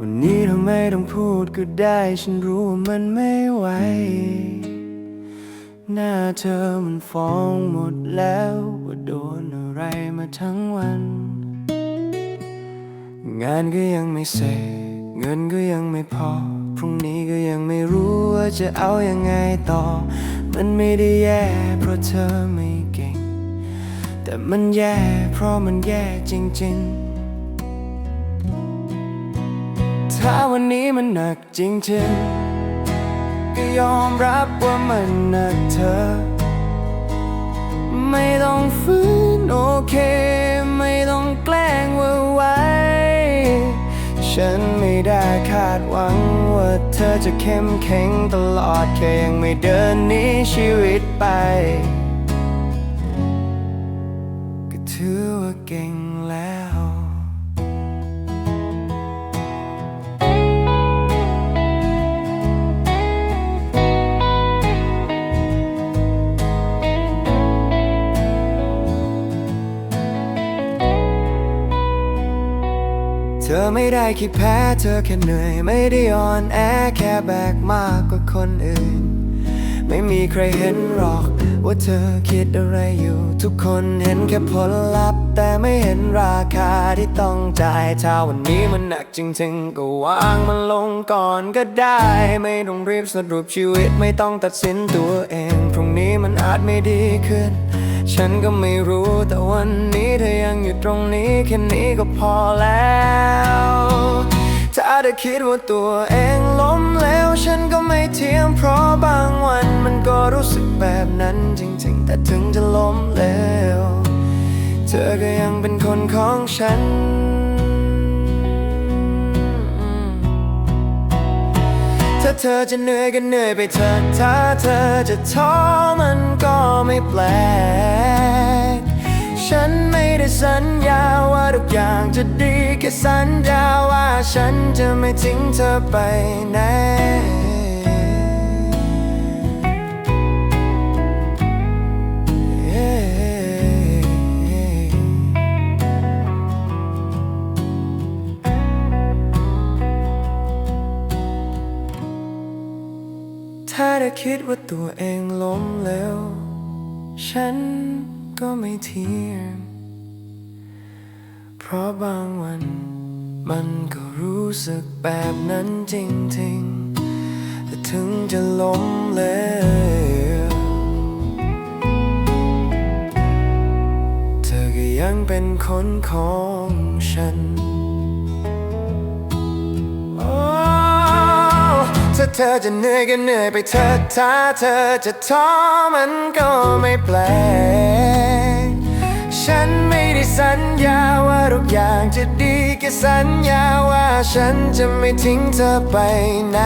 วันนี้ทำไมต้องพูดก็ได้ ฉันรู้ว่ามันไม่ไหว หน้าเธอมันฟ้องหมดแล้ว ว่าโดนอะไรมาทั้งวัน งานก็ยังไม่เสร็จ เงินก็ยังไม่พอ พรุ่งนี้ก็ยังไม่รู้ว่าจะเอาอยังไงต่อ มันไม่ได้แย่เพราะเธอไม่เก่ง แต่มันแย่เพราะมันแย่จริง ๆ ถ้าวันนี้มันหนักจริงๆ ก็ยอมรับว่ามันหนักเธอ ไม่ต้องฝืนโอเค ไม่ต้องแกล้งว่าไว้ ฉันไม่ได้คาดหวังว่าเธอจะเข้มแข็งตลอดแค่ยังไม่เดินนี้ชีวิตไป ก็ถือว่าเก่ง เธอไม่ได้คิดแพ้ เธอแค่เหนื่อย ไม่ได้อ่อนแอแค่แบกมากกว่าคนอื่น ไม่มีใครเห็นหรอก ว่าเธอคิดอะไรอยู่ ทุกคนเห็นแค่ผลลัพธ์ แต่ไม่เห็นราคาที่ต้องจ่ายถ้าวันนี้มันหนักจริงๆ ก็วางมันลงก่อนก็ได้ ไม่ต้องรีบสรุปชีวิตไม่ต้องตัดสินตัวเอง พรุ่งนี้มันอาจไม่ดีขึ้น ฉันก็ไม่รู้แต่วันนี้ อยู่ตรงนี้แค่นี้ก็พอแล้ว ถ้าเธอคิดว่าตัวเองล้มแล้วฉันก็ไม่เทียมเพราะบางวันมันก็รู้สึกแบบนั้นจริง ๆ แต่ถึงจะล้มแล้วเธอก็ยังเป็นคนของฉันถ้าเธอจะเหนื่อยก็เหนื่อยไปเถอะถ้าเธอจะท้อมันก็ไม่แปลก ฉัน ไม่ได้สัญญาว่าทุกอย่างจะดีแค่สัญญาว่าฉันจะไม่ทิ้งเธอไปไหนถ้าเธอคิดว่าตัวเองล้มแล้ว ฉันก็ไม่เทียม เพราะบางวัน มันก็รู้สึกแบบนั้นจริงๆ แต่ถึงจะล้มแล้วเธอก็ยังเป็นคนของฉันโอ้ถ้าเธอจะเหนื่อยก็เหนื่อยไปเถอถ้าเธอจะท้อมันก็ไม่แปลก ฉันไม่ได้สัญญา อย่างจะดีแค่สัญญาว่าฉันจะไม่ทิ้งเธอไปไหน